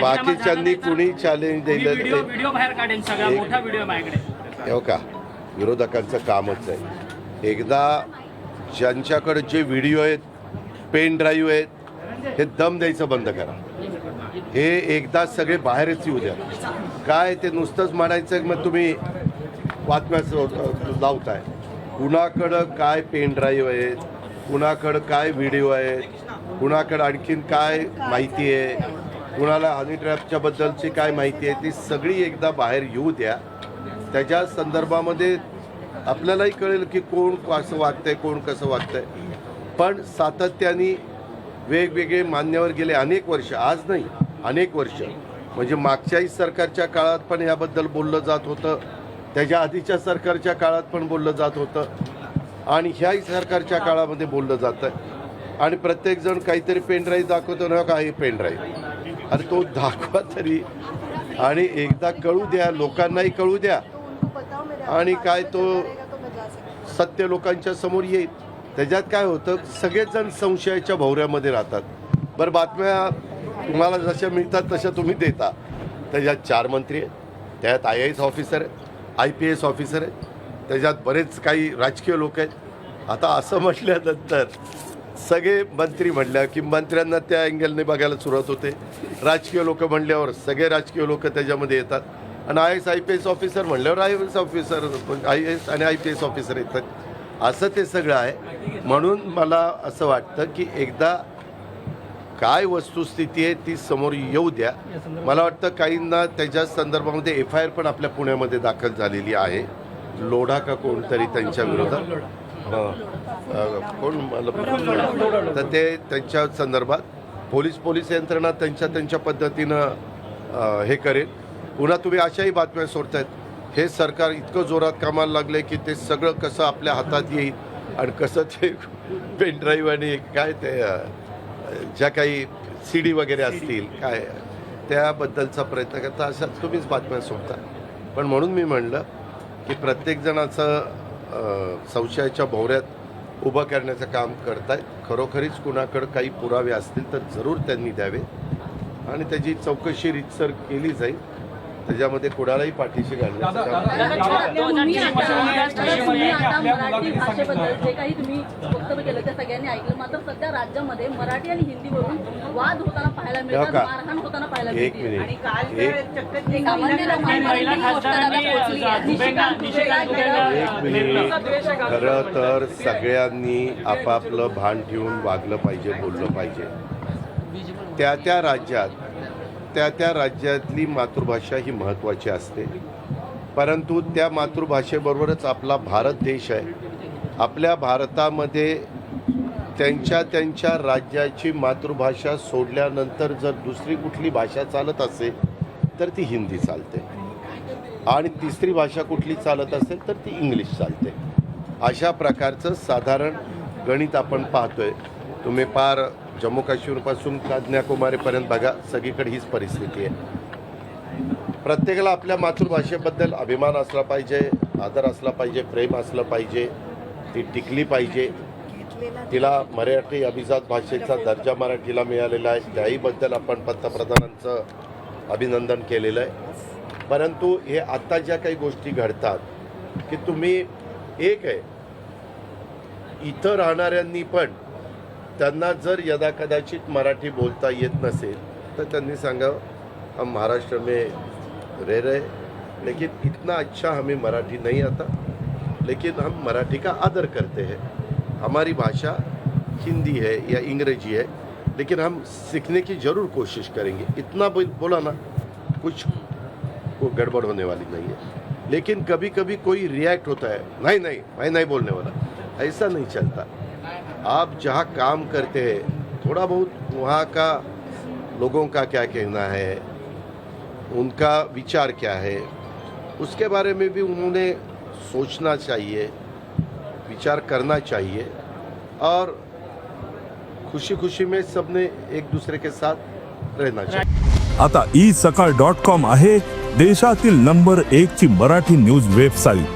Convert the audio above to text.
बाकीच्यांनी कुणी चॅलेंज दिलं video video बाहेर काढेन सगळा एक- मोठा व्हिडिओ माझ्याकडे. हो का? विरोधकांचं कामच आहे. एकदा ज्यांच्याकडे जे व्हिडिओ आहेत पेन ड्राईव्ह आहेत हे दम द्यायचं बंद करा. हे एकदा सगळे बाहेरच येऊ द्या. काय ते नुसतंच म्हणायचं मग तुम्ही बातम्याच लावताय. कुणाकडं काय पेन ड्राईव्ह आहेत कुणाकडं काय व्हिडिओ आहेत कुणाकडं आणखीन काय माहिती आहे? कुणाला हनी ट्रॅपच्या बद्दलची काय माहिती आहे? ती सगळी एकदा बाहेर येऊ द्या. त्याच्या संदर्भामध्ये आपल्यालाही कळेल की कोण कसं वागतंय कोण कसं वागतंय. पण सातत्याने वेगवेगळे मान्यवर गेले अनेक वर्ष आज नाही अनेक वर्ष. म्हणजे मागच्याही सरकारच्या काळात पण याबद्दल बोललं जात होतं. त्याच्या आधीच्या सरकारच्या काळात पण बोललं जात होतं. आणि ह्याही सरकारच्या काळामध्ये बोललं जातं आणि प्रत्येकजण काहीतरी पेनड्राईव्ह दाखवतो ना काही पेनड्राईव्ह. अरे तो दाखवा तरी. आणि एकदा कळू द्या लोकांनाही कळू द्या. आणि काय तो सत्य लोकांच्या समोर येईल. त्याच्यात काय होतं सगळेजण संशयाच्या भोवऱ्यामध्ये राहतात. बरं बातम्या तुम्हाला जशा मिळतात तशा तुम्ही देता. त्याच्यात चार मंत्री आहेत. त्यात आय एस ऑफिसर आहेत आय पी एस ऑफिसर आहेत. त्याच्यात बरेच काही राजकीय लोक आहेत. आता असं म्हटल्यानंतर सगळे मंत्री म्हणल्या की मंत्र्यांना त्या अँगलने बघायला सुरुवात होते. राजकीय लोक म्हणल्यावर सगळे राजकीय लोक त्याच्यामध्ये येतात. आणि I S I P S officer म्हणल्यावर I S officer I S आणि आय पी एस ऑफिसर येतात. असं ते सगळं आहे. म्हणून मला असं वाटतं की एकदा काय वस्तुस्थिती आहे ती समोर येऊ द्या. मला वाटतं काहींना त्याच्या संदर्भामध्ये एफ आय आर पण आपल्या पुण्यामध्ये दाखल झालेली आहे. लोढा का कोणतरी त्यांच्या विरोधात? कोण मला तर ते त्यांच्या संदर्भात पोलीस पोलीस यंत्रणा त्यांच्या त्यांच्या पद्धतीनं हे करेल. पुन्हा तुम्ही अशाही बातम्या सोडतायत. हे सरकार इतकं जोरात कामाला लागले की ते सगळं कसं आपल्या हातात येईल आणि कसं ते पेन ड्राईव्ह आणि काय ते ज्या काही सी डी वगैरे असतील काय त्याबद्दलचा प्रयत्न करता अशा तुम्हीच बातम्या सोडता. पण म्हणून मी म्हणलं की प्रत्येकजणाचं संशयाच्या भोवऱ्यात उभं करण्याचं काम करतायत. खरोखरीच कुणाकडं काही पुरावे असतील तर जरूर त्यांनी द्यावे आणि त्याची चौकशी रितसर केली जाईल. त्याच्यामध्ये कुणालाही पाठीशी मराठी भाषेबद्दल जे काही तुम्ही वक्तव्य केलं ते सगळ्यांनी ऐकलं मात्र सध्या राज्यामध्ये मराठी आणि हिंदीवरून वाद होताना पाहायला मिळतात? मारहाण होताना पाहायला मिळते काल तर ही खरं तर सगळ्यांनी आपापलं भान ठेवून वागलं पाहिजे बोललं पाहिजे त्या त्या राज्यात त्या त्या राज्यातली मातृभाषा ही महत्त्वाची असते. परंतु त्या मातृभाषेबरोबरच आपला भारत देश आहे. आपल्या भारतामध्ये त्यांच्या त्यांच्या राज्याची मातृभाषा सोडल्यानंतर जर दुसरी कुठली भाषा चालत असेल तर ती हिंदी चालते. आणि तिसरी भाषा कुठली चालत असेल तर ती इंग्लिश चालते. अशा प्रकारचं साधारण गणित आपण पाहतोय. तुम्ही पार जम्मू काश्मीरपासून कन्याकुमारीपर्यंत बघा सगळीकडे हीच परिस्थिती आहे. प्रत्येकाला आपल्या मातृभाषेबद्दल अभिमान असला पाहिजे आदर असला पाहिजे प्रेम असलं पाहिजे ती टिकली पाहिजे. तिला मराठी अभिजात भाषेचा दर्जा मराठीला मिळालेला आहे. त्याहीबद्दल आपण पंतप्रधानांचं अभिनंदन केलेलं आहे. परंतु हे आत्ता ज्या काही गोष्टी घडतात की तुम्ही एक आहे इथं राहणाऱ्यांनी पण त्यांना जर यदा कदाचित मराठी बोलता येत नसेल, तर त्यांनी सांगावं, हम महाराष्ट्र में रह रहे लेकिन इतना अच्छा हमें मराठी नहीं आता। लेकिन हम मराठी का आदर करते हैं। हमारी भाषा हिंदी है या अंग्रेज़ी है, लेकिन हम सीखने की ज़रूर कोशिश करेंगे। इतना बोला ना, कुछ को गड़बड़ होने वाली नहीं है। लेकिन कभी कभी कोई रिएक्ट होता है, नहीं नहीं, मैं नहीं बोलने वाला। ऐसा नहीं चलता। आप जहाँ काम करते हैं थोड़ा बहुत वहाँ का लोगों का क्या कहना है? उनका विचार क्या है? उसके बारे में भी उन्होंने सोचना चाहिए विचार करना चाहिए और खुशी खुशी में सबने एक दूसरे के साथ रहना चाहिए। आता ई सकाळ डॉट कॉम आहे देशातील नंबर एक ची मराठी न्यूज वेबसाईट.